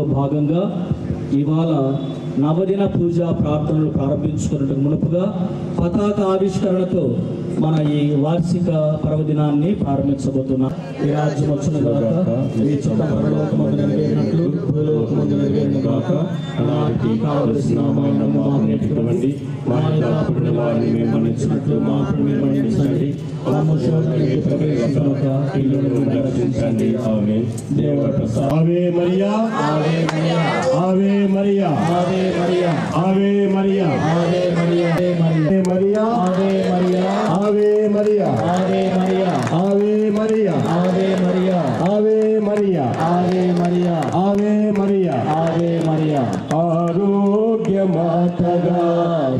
కార్యక్రమంలో భాగంగా ఇవాళ నవదిన పూజ ప్రార్థనలు ప్రారంభించుకున్నట్టు మునుపుగా పతాక ఆవిష్కరణతో మన ఈ వార్షిక పర్వదినాన్ని ప్రారంభించబోతున్నాం. ఈ రాజ్యం వచ్చిన గాక ఈ చిత్త పరలోకమందు నెరవేరినట్లు భూలోకమందు నెరవేరిన గాక కావలసిన మా యథార్థమైన వారిని మేము మన్నించినట్లు మాకు మీరు మన్నించండి మమ్ము శోధనకి ప్రవేశించక ఇల్లు నుండి రక్షించండి ఆమేన్. దేవ ప్రసాద్ ఆవే మరియా ఆవే మరియా ఆవే మరియా ఆవే మరియా ఆవే మరియా ఆవే మరియా ఆవే మరియా ఆవే మరియా ఆవే మరియా ఆవే మరియా ఆవే మరియా ఆవే మరియా ఆవే మరియా ఆవే ఆరోగ్య మాతగా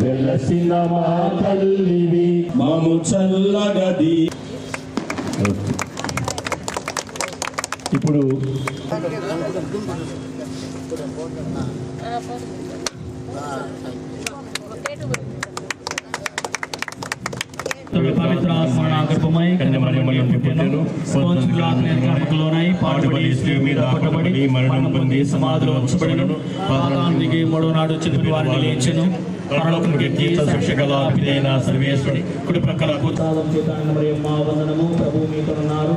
వెలసిన మా తల్లివి. మము చల్లగది. ఇప్పుడు పవిత్ర మీద మరణం పొంది సమాధిలో ఉంచబడినను పాతానికి మూడో నాడు చెప్పిన వారిని లేచెను. పరలోకం ఎక్కి సశిక్షగల పిదైన సర్వేశ్వరి కుడి ప్రక్కల కూతాలం చేత మరియు మా వందనము. ప్రభు మీతో ఉన్నారు.